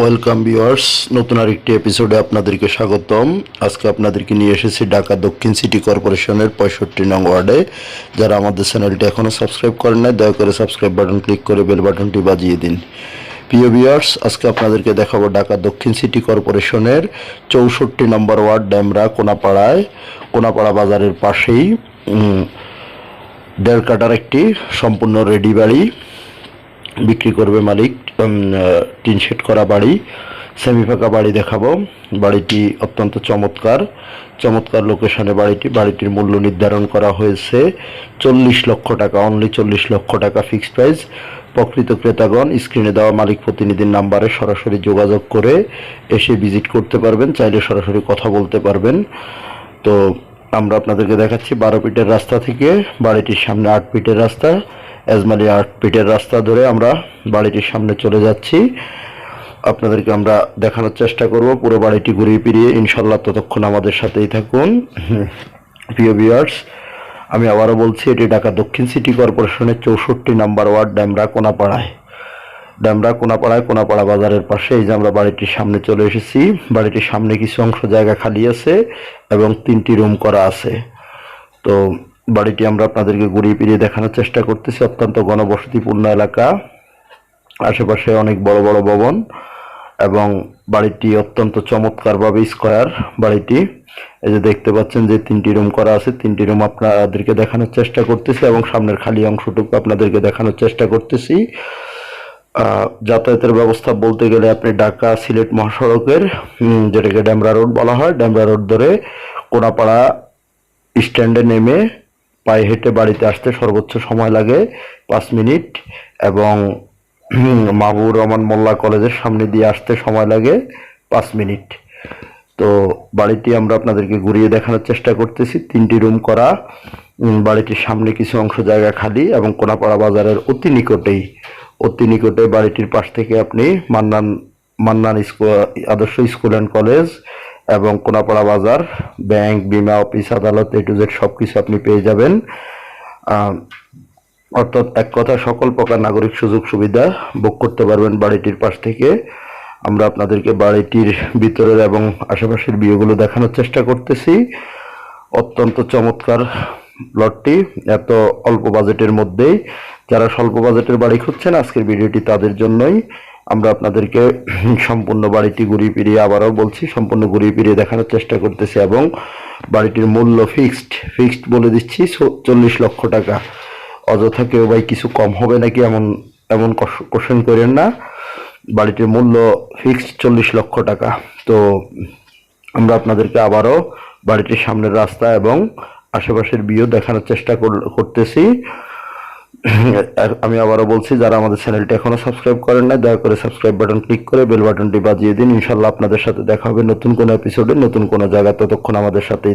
Welcome viewers, নতুন আরেকটি এপিসোডে আপনাদেরকে স্বাগতম। আজকে আপনাদেরকে নিয়ে এসেছি ঢাকা দক্ষিণ সিটি কর্পোরেশনের পঁয়ষট্টি নং ওয়ার্ডে। যারা আমাদের চ্যানেলটি এখনও সাবস্ক্রাইব করেন নাই, দয়া করে সাবস্ক্রাইব বাটন ক্লিক করে বেল বাটনটি বাজিয়ে দিন। প্রিয় ভিউয়ার্স, আজকে আপনাদেরকে দেখাবো ঢাকা দক্ষিণ সিটি কর্পোরেশনের চৌষট্টি নম্বর ওয়ার্ড ড্যামরা কোনাপাড়ায়। কোনাপাড়া বাজারের পাশেই দেড় কাটার একটি সম্পূর্ণ রেডি বাড়ি। বিক্রি করবে মালিক টিন শেড করা বাড়ি সেমি ফাঁকা বাড়ি দেখাবো। বাড়িটি অত্যন্ত চমৎকার। চমৎকার লোকেশনে বাড়িটি, বাড়িটির মূল্য নির্ধারণ করা হয়েছে চল্লিশ লক্ষ টাকা অনলি চল্লিশ লক্ষ টাকা ফিক্সড প্রাইস প্রকৃত ক্রেতাগণ স্ক্রিনে দেওয়া মালিক প্রতিনিধির নাম্বারে সরাসরি যোগাযোগ করে এসে ভিজিট করতে পারবেন, চাইলে সরাসরি কথা বলতে পারবেন। তো আমরা আপনাদেরকে দেখাচ্ছি বারো ফিটের রাস্তা থেকে, বাড়িটির সামনে আট ফিটের রাস্তা। এজমালি আর্ট ফিটের রাস্তা ধরে আমরা বাড়িটির সামনে চলে যাচ্ছি। আপনাদেরকে আমরা দেখানোর চেষ্টা করব। পুরো বাড়িটি ঘুরিয়ে ফিরিয়ে ইনশাল্লাহ ততক্ষণ আমাদের সাথেই থাকুন। প্রিয় ভিউয়ার্স আমি আবারও বলছি, এটি ঢাকা দক্ষিণ সিটি কর্পোরেশনের চৌষট্টি নাম্বার ওয়ার্ড, ড্যামরা কোনাপাড়ায়। ড্যামরা কোনাপাড়ায়, কোনাপাড়া বাজারের পাশে এই যে আমরা বাড়িটির সামনে চলে এসেছি। বাড়িটির সামনে কিছু অংশ জায়গা খালি আছে এবং তিনটি রুম করা আছে। তো বাড়িটি আমরা আপনাদেরকে ঘুরিয়ে ফিরিয়ে দেখানোর চেষ্টা করতেছি। অত্যন্ত ঘনবসতিপূর্ণ এলাকা। আশেপাশে অনেক বড় বড় ভবন এবং বাড়িটি অত্যন্ত চমৎকারভাবে স্কোয়ার বাড়িটি। এই যে দেখতে পাচ্ছেন যে তিনটি রুম করা আছে। তিনটি রুম আপনাদেরকে দেখানোর চেষ্টা করতেছি এবং সামনের খালি অংশটুকু আপনাদেরকে দেখানোর চেষ্টা করতেছি। যাতায়াতের ব্যবস্থা বলতে গেলে আপনি ঢাকা সিলেট মহাসড়কের যেটাকে ড্যামরা রোড বলা হয় ড্যামরা রোড ধরে কোনাপাড়া স্ট্যান্ডে নেমে পায়ে হেঁটে বাড়িতে আসতে সর্বোচ্চ সময় লাগে পাঁচ মিনিট এবং হুম, মাহবুবুর রহমান মোল্লা কলেজের সামনে দিয়ে আসতে সময় লাগে পাঁচ মিনিট। তো বাড়িটি আমরা আপনাদেরকে ঘুরিয়ে দেখানোর চেষ্টা করতেছি। তিনটি রুম করা বাড়িটির সামনে কিছু অংশ জায়গা খালি এবং কোনাপাড়া বাজারের অতি নিকটেই অতি নিকটে বাড়িটির পাশ থেকে আপনি Mannan Mannan school Adarsha school and college এবং কোনাপাড়া বাজার, ব্যাংক, বিমা, অফিস, আদালত, এ টু জেড সব কিছু আপনি পেয়ে যাবেন। অর্থাৎ এক কথা, সকল প্রকার নাগরিক সুযোগ সুবিধা ভোগ করতে পারবেন বাড়িটির পাশ থেকে। আমরা আপনাদেরকে বাড়িটির ভিতরের এবং আশেপাশের বিয়েগুলো দেখানোর চেষ্টা করতেছি। অত্যন্ত চমৎকার প্লটটি এত অল্প বাজেটের মধ্যেই। যারা স্বল্প বাজেটের বাড়ি খুঁজছেন, আজকের ভিডিওটি তাদের জন্যই। আমরা আপনাদেরকে সম্পূর্ণ বাড়িটি ঘুরিয়ে ফিরিয়ে আবারও বলছি, সম্পূর্ণ ঘুরিয়ে ফিরিয়ে দেখানোর চেষ্টা করতেছি এবং বাড়িটির মূল্য ফিক্সড ফিক্সড বলে দিচ্ছি চল্লিশ লক্ষ টাকা। অযথা কেউ ভাই কিছু কম হবে নাকি এমন এমন কোশ্চেন করেন না। বাড়িটির মূল্য ফিক্সড চল্লিশ লক্ষ টাকা। তো আমরা আপনাদেরকে আবারও বাড়িটির সামনের রাস্তা এবং আশেপাশের বিয়ে দেখানোর চেষ্টা কর- করতেছি। আমি আবারও বলছি, যারা আমাদের চ্যানেলটি এখনও সাবস্ক্রাইব করেন না দয়া করে সাবস্ক্রাইব বাটন ক্লিক করে বেল বাটনটি বাজিয়ে দিন। ইনশাল্লাহ আপনাদের সাথে দেখা হবে নতুন কোনো এপিসোডে নতুন কোনো জায়গা ততক্ষণ আমাদের সাথেই